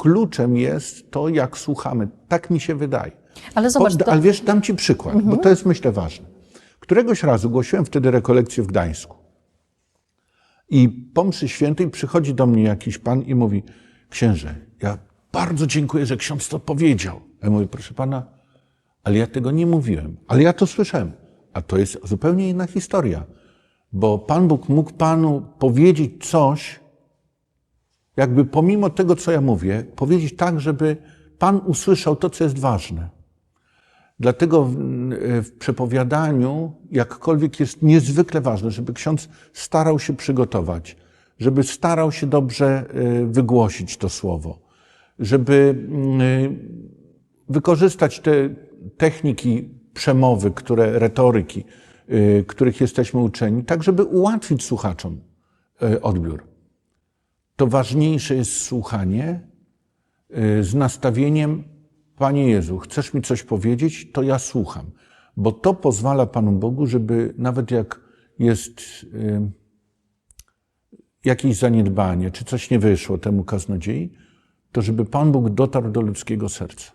kluczem jest to, jak słuchamy. Tak mi się wydaje. Ale zobacz, Pod- to, Ale wiesz, dam ci przykład, bo to jest myślę ważne. Któregoś razu głosiłem wtedy rekolekcję w Gdańsku. I po mszy świętej przychodzi do mnie jakiś pan i mówi, księże, ja bardzo dziękuję, że ksiądz to powiedział. Ja mówię, proszę pana, ale ja tego nie mówiłem, ale ja to słyszałem. A to jest zupełnie inna historia, bo Pan Bóg mógł panu powiedzieć coś, jakby pomimo tego, co ja mówię, powiedzieć tak, żeby Pan usłyszał to, co jest ważne. Dlatego w, przepowiadaniu, jakkolwiek jest niezwykle ważne, żeby ksiądz starał się przygotować, żeby starał się dobrze y, wygłosić to słowo, żeby y, wykorzystać te techniki przemowy, które, retoryki, y, których jesteśmy uczeni, tak żeby ułatwić słuchaczom odbiór. To ważniejsze jest słuchanie y, z nastawieniem Panie Jezu, chcesz mi coś powiedzieć, to ja słucham. Bo to pozwala Panu Bogu, żeby nawet jak jest y, jakieś zaniedbanie, czy coś nie wyszło temu kaznodziei, to żeby Pan Bóg dotarł do ludzkiego serca.